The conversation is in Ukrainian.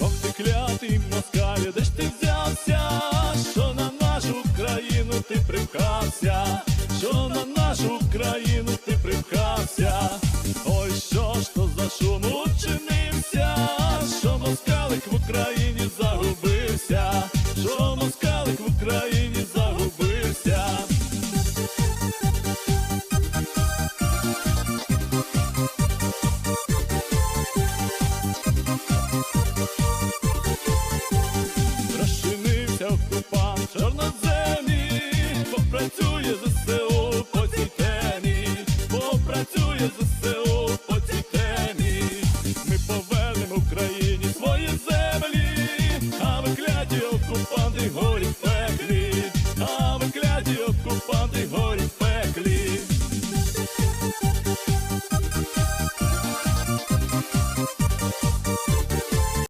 Ох ти клятий москаль, де ж ти взявся, що на нашу країну ти привхався, що на нашу країну ти примкався, ой, що ж то за шум учинився, що москалик в Україні загубився, що москалик в Україні